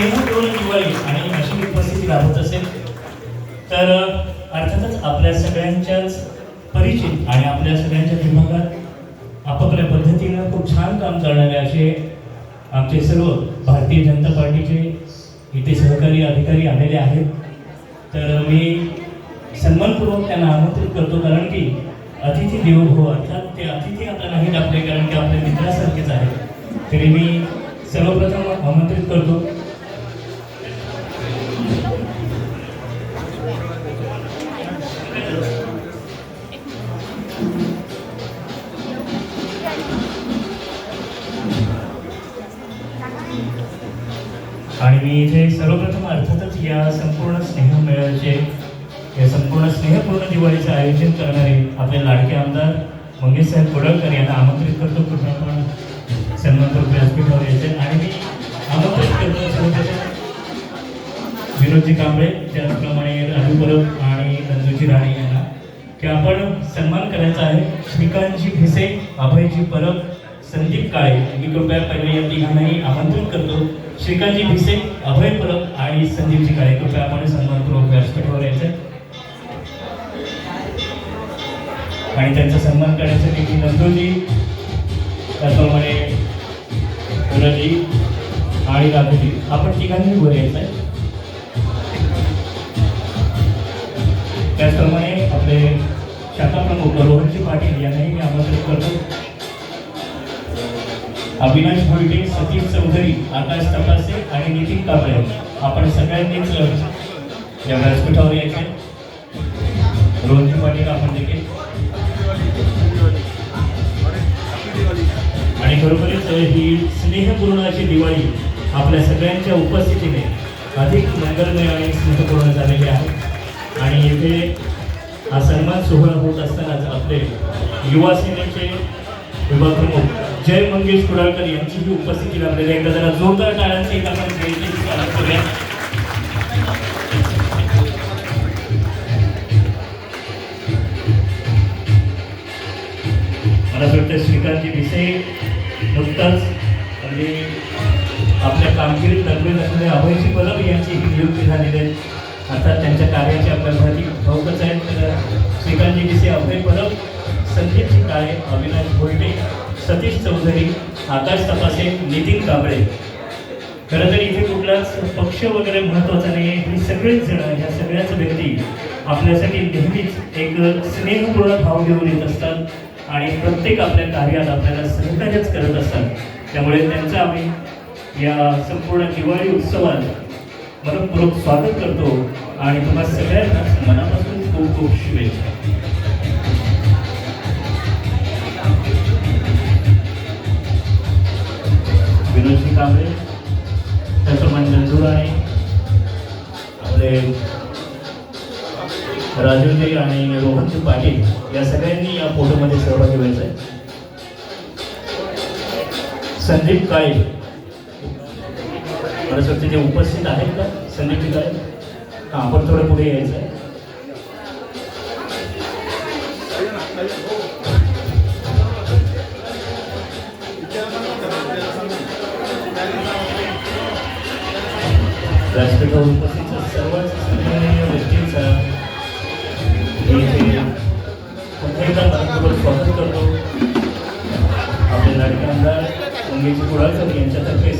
स्नेहपूर्ण दिवाळी आणि अशी उपस्थिती लाभत असेल तर अर्थातच आपल्या सगळ्यांच्याच परिचित आणि आपल्या सगळ्यांच्या विभागात आपापल्या पद्धतीनं खूप छान काम करणारे असे आमचे सर्व भारतीय जनता पार्टीचे इथे सहकारी अधिकारी आलेले आहेत. तर मी सन्मानपूर्वक त्यांना आमंत्रित करतो कारण की अतिथी देवो अर्थात ते अतिथी आता नाहीत आपले कारण की आपल्या मित्रासारखेच आहेत. तरी मी सर्वप्रथम आमंत्रित करतो. आणि मी इथे सर्वप्रथम अर्थातच या संपूर्ण स्नेहमेळ्याचे या संपूर्ण स्नेहपूर्ण दिवाळीचं आयोजन करणारे आपले लाडके आमदार मंगेश साहेब कोडळकर यांना आमंत्रित करतो. पूर्ण आपण सन्मानपूर्वक व्यासपीठावर यायचे आणि मी आमंत्रित करतो. विनोदजी कांबळे त्याचप्रमाणे राजू परब आणि नंदूजी राणे यांना की आपण सन्मान करायचा आहे. श्रीकांतजी भिसे अभयजी परब संदीप काळे मी कृपया पहिले या तिघांनाही आमंत्रित करतो. श्रीकांतजी भिसे अभय परब आणि संदीपजी काळे कृपया आपण सन्मानपूर्वक व्यासपीठावर यायचं. आणि त्यांचा सन्मान करण्यासाठी मी नंदूजी त्याचप्रमाणे गुरुजी आणि राघूजी आपण तिघांनी उभं यायचं आहे त्याचप्रमाणे आपले शाखा प्रमुख रोहनजी पाटील यांनाही मी आमंत्रित करतो. अविनाश भोईटे सतीश चौधरी आकाश तपासे आणि नितीन कांबळे. आपण सगळ्यांनीच या व्यासपीठावर यायचे. रोहनजी पाटील आपण देखील. आणि खरोखरच ही स्नेहपूर्ण अशी दिवाळी आपल्या सगळ्यांच्या उपस्थितीने अधिक मंगलमय आणि स्नेहपूर्ण झालेली आहे. आणि येथे हा सन्मान सोहळा होत असतानाच आपले युवा सेनेचे विभाग प्रमुख जय मंगेश कुडाळकर यांचीही उपस्थिती लाभलेली आहे. एकदा जरा जोरदार टाळ्यांचे एक आपण जयंती करूया. मला असं वाटतं श्रीकांतजी विषय नुकताच म्हणजे आपल्या कामगिरीत तगडे असलेले अभयजी परब यांची ही नियुक्ती झालेली आहे. अर्थात त्यांच्या कार्याची आपल्याला माहिती ठाऊकच आहेत तर श्रीकांतजी विषय अभय परब संदीपजी काळे अविनाश भोईटे सतीश चौधरी आकाश तपासे नितीन कांबळे. खरं तर इथे कुठलाच पक्ष वगैरे महत्त्वाचा नाही आहे ही सगळेच जण ह्या सगळ्याच व्यक्ती आपल्यासाठी नेहमीच एक स्नेहपूर्ण भाव घेऊन येत असतात आणि प्रत्येक आपल्या कार्यात आपल्याला सहकार्यच करत असतात. त्यामुळे त्यांचं आम्ही या संपूर्ण दिवाळी उत्सवात मनपूर्वक स्वागत करतो आणि तुम्हाला सगळ्यांना मनापासून खूप खूप शुभेच्छा. कांबळे त्याचप्रमाणे नंदू राणे आपले राजूजी आणि रोहनजी पाटील या सगळ्यांनी या फोटोमध्ये सहभागी व्हायचं आहे. संदीप काळे. मला असं वाटतं ते उपस्थित आहेत का? संदीपजी काळे. हां आपण थोडं पुढे यायचं आहे. व्यासपीठावर उपस्थित सर्वच सन्माननीय व्यक्तींचा पुन्हा एकदा मनपूर्वक स्वागत करतो. आपले लाडके आमदार मंगेश कुडाळकर यांच्यातर्फे